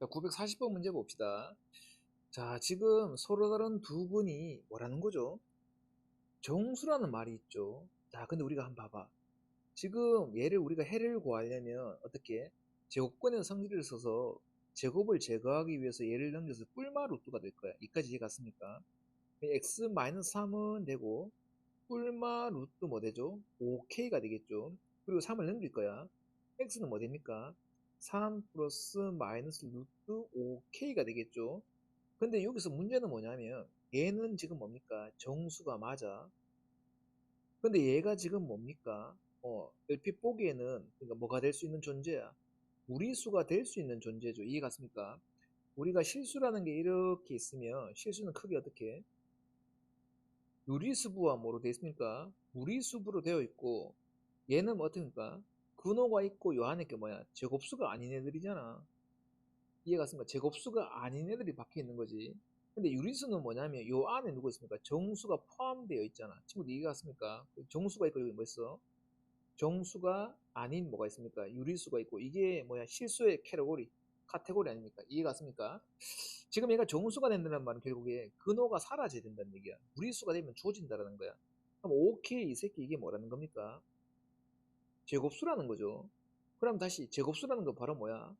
자, 940번 문제 봅시다. 자, 지금 서로 다른 두 분이 뭐라는 거죠? 정수라는 말이 있죠. 자, 근데 우리가 한번 봐봐. 지금 얘를 우리가 해를 구하려면 어떻게? 제곱권의 성질을 써서 제곱을 제거하기 위해서 얘를 넘겨서 뿔마 루트가 될 거야. 이까지 이해 갔습니까? x-3은 되고 뿔마 루트 뭐 되죠? 5k가 되겠죠. 그리고 3을 넘길 거야. x는 뭐 됩니까? 3 플러스 마이너스 루트 5k가 되겠죠. 근데 여기서 문제는 뭐냐면 얘는 지금 뭡니까? 정수가 맞아. 근데 얘가 지금 뭡니까? 어, 얼핏 보기에는 그러니까 뭐가 될 수 있는 존재야? 무리수가 될 수 있는 존재죠. 이해 갔습니까? 우리가 실수라는 게 이렇게 있으면 실수는 크게 어떻게? 유리수부와 뭐로 되어 있습니까? 무리수부로 되어 있고 얘는 뭐 어떻습니까? 근호가 있고 요 안에 게 뭐야? 제곱수가 아닌 애들이잖아. 이해 갔습니까? 제곱수가 아닌 애들이 박혀 있는 거지. 근데 유리수는 뭐냐면 요 안에 누구 있습니까? 정수가 포함되어 있잖아. 친구들 이해 갔습니까? 정수가 있고 여기 뭐 있어? 정수가 아닌 뭐가 있습니까? 유리수가 있고 이게 뭐야? 실수의 캐러고리, 카테고리 아닙니까? 이해 갔습니까? 지금 얘가 정수가 된다는 말은 결국에 근호가 사라져야 된다는 얘기야. 무리수가 되면 주어진다라는 거야. 그럼 오케이 이 새끼 이게 뭐라는 겁니까? 제곱수라는 거죠. 그럼 다시 제곱수라는 거 바로 뭐야?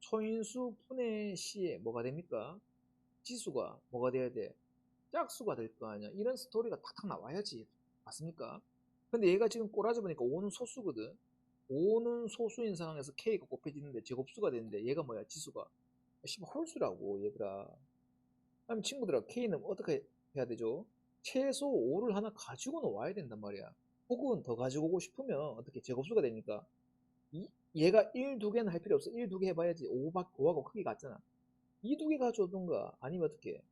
초인수 분의 시에 뭐가 됩니까? 지수가 뭐가 돼야 돼? 짝수가 될 거 아니야. 이런 스토리가 탁탁 나와야지. 맞습니까? 근데 얘가 지금 꼬라져 보니까 5는 소수거든. 5는 소수인 상황에서 K가 곱해지는데 제곱수가 되는데 얘가 뭐야? 지수가. 씨발 홀수라고 얘들아. 그럼 친구들아 K는 어떻게 해야 되죠? 최소 5를 하나 가지고는 와야 된단 말이야. 혹은 더 가지고 오고 싶으면 어떻게 제곱수가 되니까 이, 얘가 1, 2개는 할 필요 없어. 1, 2개 해봐야지. 5박, 5하고 크기 같잖아. 2, 2개 가져오든가 아니면 어떻게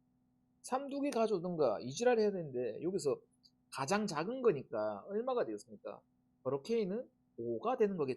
3, 2개 가져오든가 이지랄 해야 되는데 여기서 가장 작은 거니까 얼마가 되겠습니까? 바로 K는 5가 되는 거겠죠.